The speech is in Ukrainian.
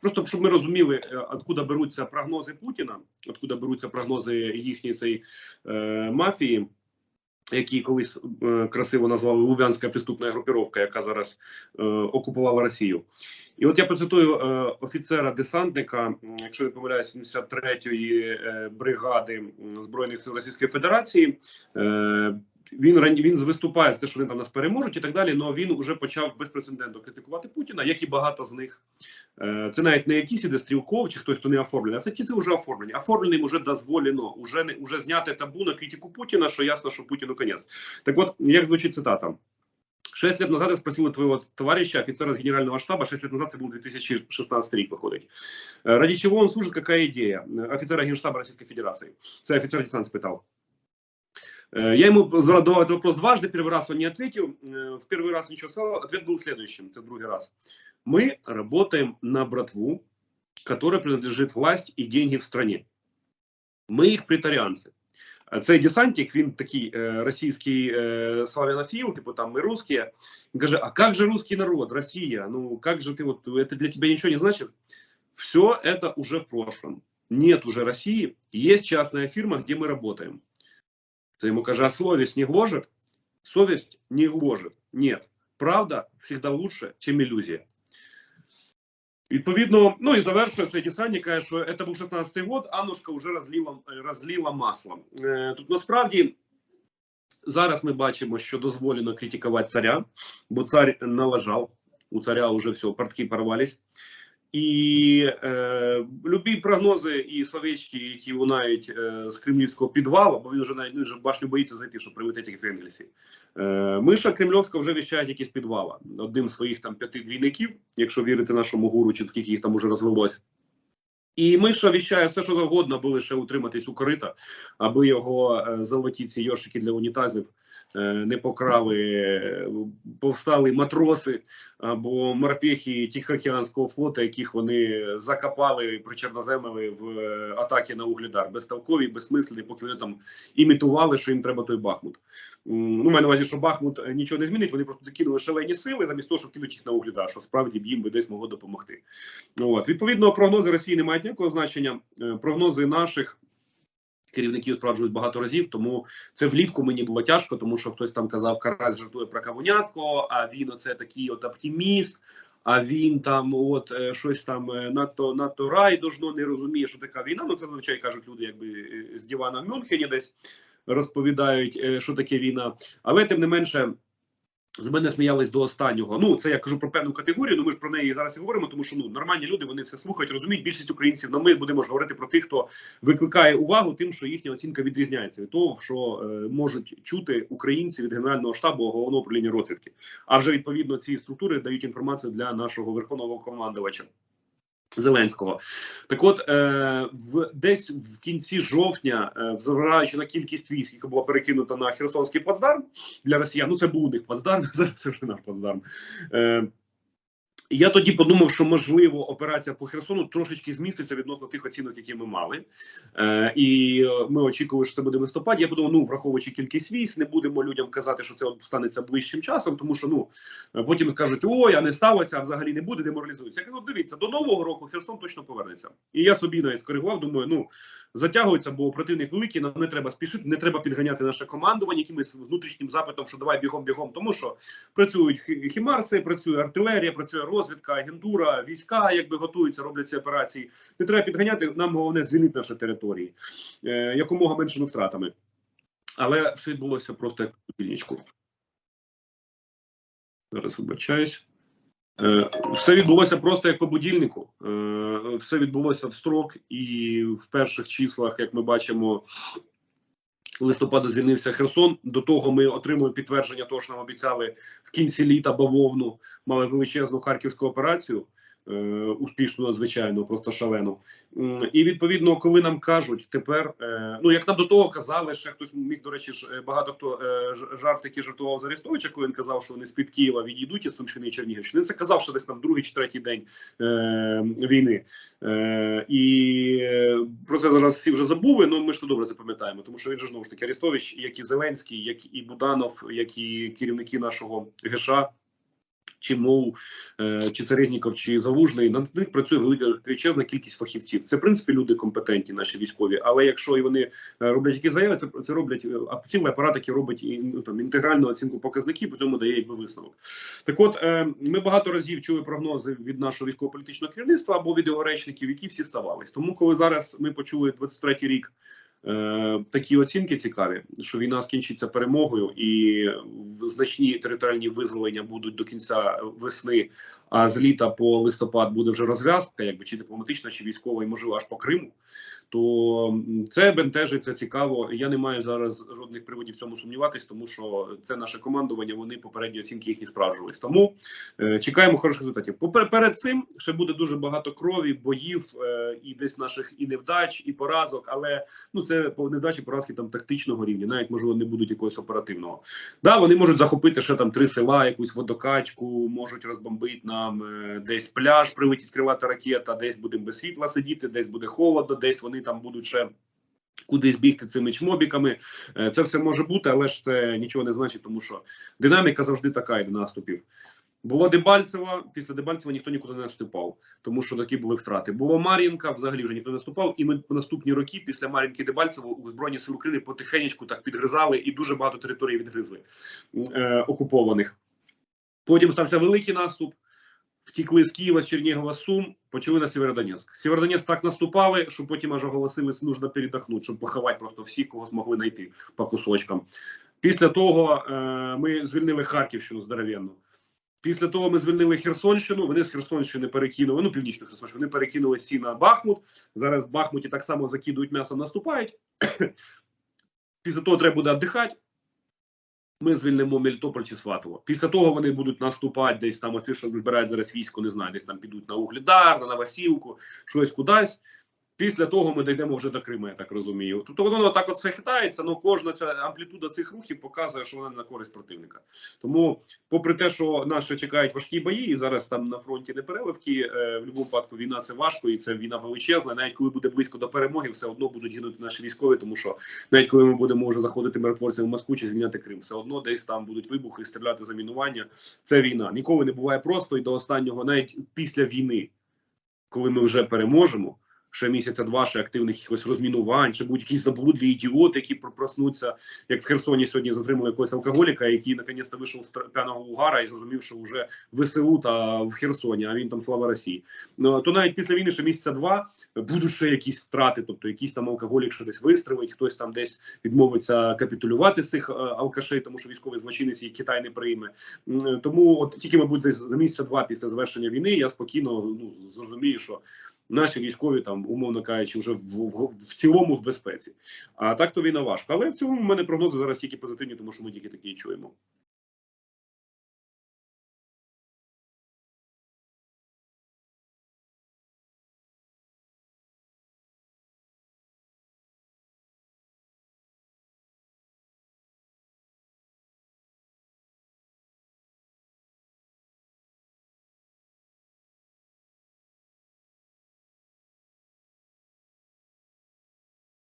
просто щоб ми розуміли, е, откуда беруться прогнози Путіна, откуда беруться прогнози їхньої цієї е, мафії. Які колись е, красиво назвали Лубянська преступна групіровка, яка зараз е, окупувала Росію, і от я процитую е, офіцера-десантника, якщо не помиляюсь, 73-ї е, бригади збройних сил Російської Федерації. Е, він рані- він виступає з те, що вони там нас переможуть і так далі. але він вже почав безпрецедентно критикувати Путіна, як і багато з них. Е, Це навіть не якийсь іде стрілков чи хтось, хто не оформлений, а це ті, це вже оформлені. Оформленим вже дозволено, уже не уже зняти табу на критику Путіна, що ясно, що Путіну конець. Так от, як звучить цитата. Шесть лет назад я спросил у твоего товарища, офицера с генерального штаба, шесть лет назад, это был 2016 рік, выходит. Э, Ради чего он служит, какая идея? Э, Офицера генштаба Российской Федерации. Це офицер десант спитав. Э, Я ему задавал этот вопрос дважды, первый раз он не ответил, э, в первый раз ничего сказал, ответ был следующим, это другой раз. Мы работаем на братву, которой принадлежит власть и деньги в стране. Ми їх притаріанці. А Цей десантник, він такий е, російський е, славянофіл, типу там ми русські. Він каже: А как же русский народ, Россия? Ну как же ты вот это для тебя ничего не значит? Все это уже в прошлом. Нет уже России, есть частная фирма, где мы работаем. Це йому каже, а совесть не гложет? Совесть не гложет. Нет. Правда всегда лучше, чем иллюзия. Відповідно, ну і завершує цей десантник, каже, що це був 16-й год, Аннушка вже розлила, розлила масло. Е, тут насправді зараз ми бачимо, що дозволено критикувати царя, бо цар налажав, у царя вже все, портки порвались. І е, любі прогнози і словечки, які лунають е, з кремлівського підвалу, бо він вже навіть він вже башню боїться зайти, щоб прилетіти в Енгельсі. Е, Миша Кремльовська вже віщає якісь підвала. Одним з своїх там п'яти двійників, якщо вірити нашому гуру, чи скільки їх там уже розвелось. І Миша віщає все, що завгодно, аби лише утриматись у корита, аби його е, золоті ці йоршики для унітазів не покрали е, повстали матроси або морпехи Тихоокеанського флоту, яких вони закопали, причорноземили в е, атаки на Угледар. Безтолкові, безсмислені, поки вони там імітували, що їм треба той Бахмут. Ну, маю на увазі, що Бахмут е, нічого не змінить. Вони просто докинули шалені сили, замість того, щоб кинути їх на Угледар, що справді б їм би десь могло допомогти. Ну, от. Відповідно, прогнози Росії не мають ніякого значення. Е, Прогнози наших. Керівників справджують багато разів, тому це влітку мені було тяжко, тому що хтось там казав, Карась жартує про Кавуняцького, а він оце такий от оптиміст. А він там, от е, щось там е, надто надто райдужно не розуміє, що така війна. Ну це зазвичай кажуть люди, якби е, з дивана в Мюнхені десь розповідають, що таке війна. Але тим не менше. Мене сміялись до останнього. Ну це я кажу про певну категорію. Ну ми ж про неї зараз і говоримо, тому що ну нормальні люди вони все слухають, розуміють. Більшість українців. Ну ми будемо ж говорити про тих, хто викликає увагу тим, що їхня оцінка відрізняється від того, що е, можуть чути українці від генерального штабу головного управління розвідки. А вже відповідно ці структури дають інформацію для нашого верховного командувача. Зеленського, так от е, в десь в кінці жовтня, е, зважаючи на кількість військ, яка була перекинута на Херсонський плацдарм для Росіян, ну це був у них плацдарм, зараз це вже наш плацдарм. Е, я тоді подумав, що можливо операція по Херсону трошечки зміститься відносно тих оцінок, які ми мали. Е, і е, ми очікували, що це буде в листопаді. Я подумав, ну враховуючи кількість військ, не будемо людям казати, що це станеться ближчим часом, тому що ну е, потім кажуть, ой, а не сталося, а взагалі не буде, деморалізується. Я кажу, дивіться, до нового року Херсон точно повернеться. І я собі навіть скоригував, думаю, ну затягується, бо противник великий, нам не треба спішити, не треба підганяти наше командування якимось внутрішнім запитом, що давай бігом бігом, тому що працюють хімарси, працює артилерія, працює розвідка, агентура, війська, якби готуються, роблять ці операції. Не треба підганяти. Нам головне звільнити наші території е, якомога меншими втратами. Але все відбулося просто як пільничку. Зараз вибачаюсь. Е, Все відбулося просто як по будильнику. Е, Все відбулося в строк, і в перших числах, як ми бачимо, листопада звільнився Херсон. До того ми отримали підтвердження, того що нам обіцяли в кінці літа бавовну, мали величезну харківську операцію. Е, Успішну, надзвичайно, просто шалену. М, І відповідно, коли нам кажуть тепер, е, ну як нам до того казали, ще хтось міг, до речі, е, багато хто жарт, який жартував за Арестовича, коли він казав, що вони з під Києва відійдуть із Сумщини і Чернігівщини. Це казав, що десь там другий чи третій день війни. І про це зараз всі вже забули. Ну ми ж то добре запам'ятаємо, тому що він же знову ж таки Арестович, як і Зеленський, як і Буданов, як і керівники нашого ГШ. Чи мов, е, чи Царезніков, чи Залужний, на них працює велика величезна кількість фахівців. Це в принципі люди компетентні, наші військові. Але якщо і вони е, роблять які заяви, це це роблять е, цілий апарат, який робить і, ну, там інтегральну оцінку показників, по цьому дає якби висновок. Так, от ми багато разів чули прогнози від нашого військово-політичного керівництва або від його речників, які всі ставались. Тому, коли зараз ми почули 23-й рік. Е, такі оцінки цікаві, що війна скінчиться перемогою, і значні територіальні визволення будуть до кінця весни, а з літа по листопад буде вже розв'язка, якби чи дипломатична, чи військова, і можливо аж по Криму. То це бентежить, це цікаво. Я не маю зараз жодних приводів цьому сумніватись, тому що це наше командування. Вони попередні оцінки їхні справджувались. Тому е, чекаємо хороших результатів. Попер- перед цим ще буде дуже багато крові, боїв е, і десь наших і невдач, і поразок. Але ну це невдачі поразки там тактичного рівня, навіть можливо не будуть якогось оперативного. Да, вони можуть захопити ще там три села, якусь водокачку, можуть розбомбити нам е, десь пляж, прилетіть відкривати ракета, десь будемо без світла сидіти, десь буде холодно, десь вони там будуть ще. Кудись бігти цими чмобіками, Е, це все може бути, але ж це нічого не значить, тому що динаміка завжди така йде наступів. Було Дебальцево, після Дебальцева ніхто нікуди не наступав, тому що такі були втрати. Було Мар'їнка, взагалі вже ніхто не наступав. І ми в наступні роки, після Мар'їнки і Дебальцево, у Збройні Сили України потихеньку так підгризали і дуже багато територій відгризли е, окупованих. Потім стався великий наступ. Втікли з Києва, з Чернігова, Сум, почали на Сєвєродонецьк. Сєвєродонецьк так наступали, що потім аж оголосились, нужно передохнути, щоб поховати просто всіх, кого змогли знайти по кусочкам. Після того е, ми звільнили Харківщину здоровенну. Після того ми звільнили Херсонщину. Вони з Херсонщини перекинули, ну північну Херсонщину, вони перекинули всі на Бахмут. Зараз в Бахмуті так само закидують м'ясо, наступають. Після того треба буде віддихати. Ми звільнимо Мелітополь чи Сватово. Після того вони будуть наступати десь там, оці, що збирають зараз військо, не знаю, десь там підуть на Углідар, на Новосілку, щось кудись. Після того ми дійдемо вже до Криму, я так розумію. Тобто воно так от все хитається, але кожна ця амплітуда цих рухів показує, що вона на користь противника. Тому, попри те, що наші чекають важкі бої, і зараз там на фронті не переливки, е, в будь-якому випадку війна це важко, і це війна величезна. Навіть коли буде близько до перемоги, все одно будуть гинути наші військові, тому що навіть коли ми будемо вже заходити миротворцями в Москву чи звільняти Крим, все одно десь там будуть вибухи, стріляти замінування. Це війна. Ніколи не буває просто і до останнього, навіть після війни, коли ми вже переможемо. Ще місяця два ще активних якихось розмінувань, ще будуть якісь заблудлі ідіоти, які про- проснуться, як в Херсоні сьогодні затримали якогось алкоголіка, який наконець вийшов з п'яного угара і зрозумів, що вже ВСУ та в Херсоні, а він там слава Росії. Ну то навіть після війни ще місяця два будуть ще якісь втрати, тобто якийсь там алкоголік ще десь вистрелить, хтось там десь відмовиться капітулювати з цих е, алкашей, тому що військовий злочинець і Китай не прийме. Тому от тільки мабуть десь за місяця два після завершення війни я спокійно ну зрозумію, що наші військові там, умовно кажучи, вже в, в, в цілому в безпеці. А так то війна важка. Але в цілому в мене прогнози зараз тільки позитивні, тому що ми тільки такі чуємо.